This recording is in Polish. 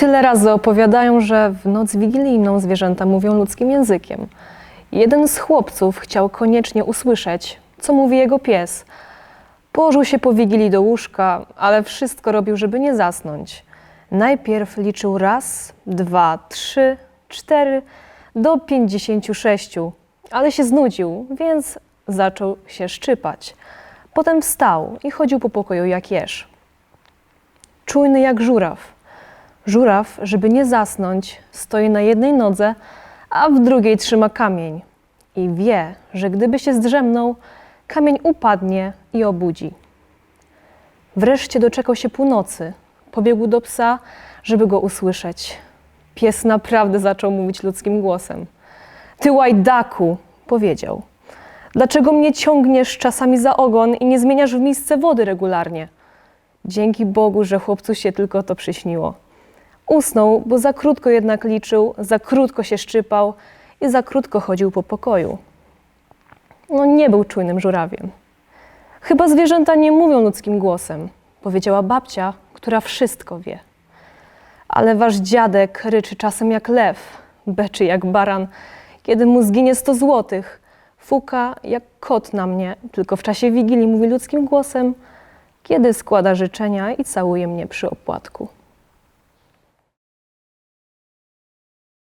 Tyle razy opowiadają, że w noc wigilijną zwierzęta mówią ludzkim językiem. Jeden z chłopców chciał koniecznie usłyszeć, co mówi jego pies. Położył się po wigilii do łóżka, ale wszystko robił, żeby nie zasnąć. Najpierw liczył raz, dwa, trzy, cztery, do pięćdziesięciu sześciu, ale się znudził, więc zaczął się szczypać. Potem wstał i chodził po pokoju jak jeż. Czujny jak żuraw. Żuraw, żeby nie zasnąć, stoi na jednej nodze, a w drugiej trzyma kamień. I wie, że gdyby się zdrzemnął, kamień upadnie i obudzi. Wreszcie doczekał się północy. Pobiegł do psa, żeby go usłyszeć. Pies naprawdę zaczął mówić ludzkim głosem. Ty łajdaku, powiedział. Dlaczego mnie ciągniesz czasami za ogon i nie zmieniasz w misce wody regularnie? Dzięki Bogu, że chłopcu się tylko to przyśniło. Usnął, bo za krótko jednak liczył, za krótko się szczypał i za krótko chodził po pokoju. No nie był czujnym żurawiem. Chyba zwierzęta nie mówią ludzkim głosem, powiedziała babcia, która wszystko wie. Ale wasz dziadek ryczy czasem jak lew, beczy jak baran, kiedy mu zginie sto złotych. Fuka jak kot na mnie, tylko w czasie wigilii mówi ludzkim głosem, kiedy składa życzenia i całuje mnie przy opłatku.